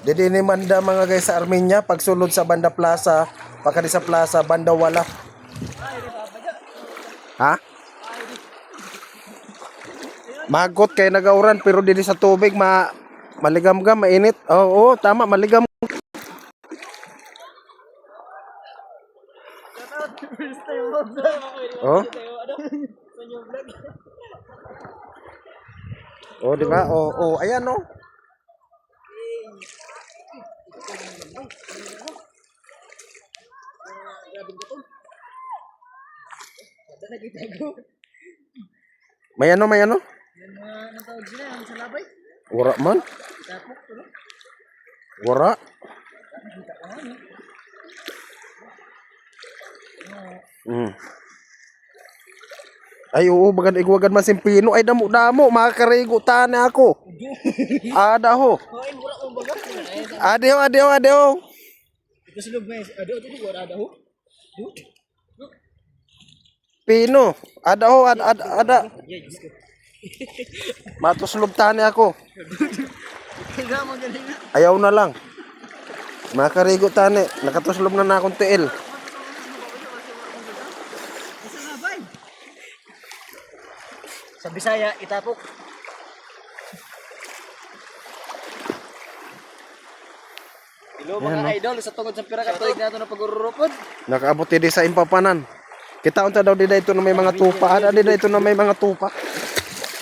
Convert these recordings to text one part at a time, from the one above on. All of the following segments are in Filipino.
Didi ni Manda mga guys sa Armenia pagsulod sa Banda Plaza, pagka di sa Plaza Banda wala. Ha? Magot kay nagauran pero dili sa tubig ma maligam-gam, mainit. Oo, oo, tama, maligam. Oh? Oh, di ba? Oh, oh, ayan oh. May ano, may ano? Wara man. Wara. Mm. Ay, oo, bagad igwagad man simpino. Ay, damo, damo, makakarigo tani ako. Ada ho. Adeo, adeo, adeo. Pino, ada ho, ada, ada, ada. Matuslog tani ako. Ayaw na lang. Makakarigo tani. Nakatuslog na na akong tiil. Sa Bisaya, itapok. Hello mga idol, sa tungod sa pira ka tuig nato na pag-urupod. Nakaabot di sa impapanan. Kita unta daw di dito na may mga tupa. Ada di dito na may mga tupa.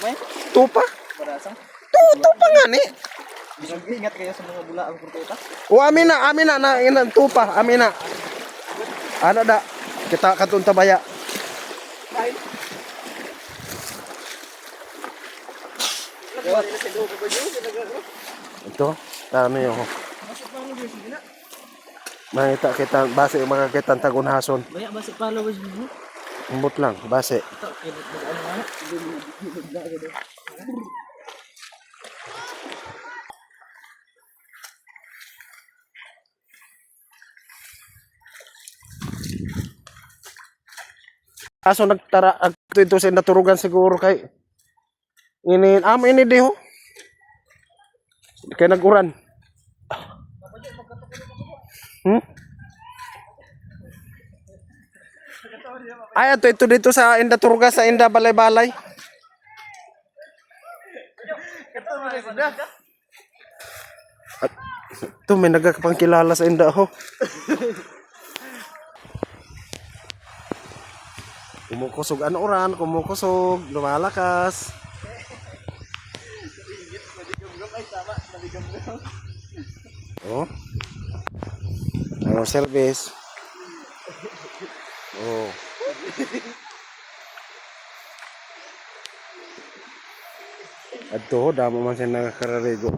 May Tupa? Tu, tupa nga ni. Ingat kayo sa mga bula ang kurtuta. O amin na, amin na, na, ina, tupa, amin na. Ano da? Kita katunta baya. Ito, ano yung Makita kita, base yung mga kitang tagunhason. Baya ba sa followers mo? Umbot lang, base. Ito, mo ano. Kaso nagtara agto ito sa naturugan siguro kay ini am ini diho. Kay naguran. Hmm? Ay, ito, ito dito sa Inda Turuga, sa Inda Balay-Balay. Ito, may nagkapangkilala sa Inda, ho. Kumukusog ano oran, kumukusog, lumalakas. Oh. Ano service? Oh. Adto, damo man siya nakakararigo.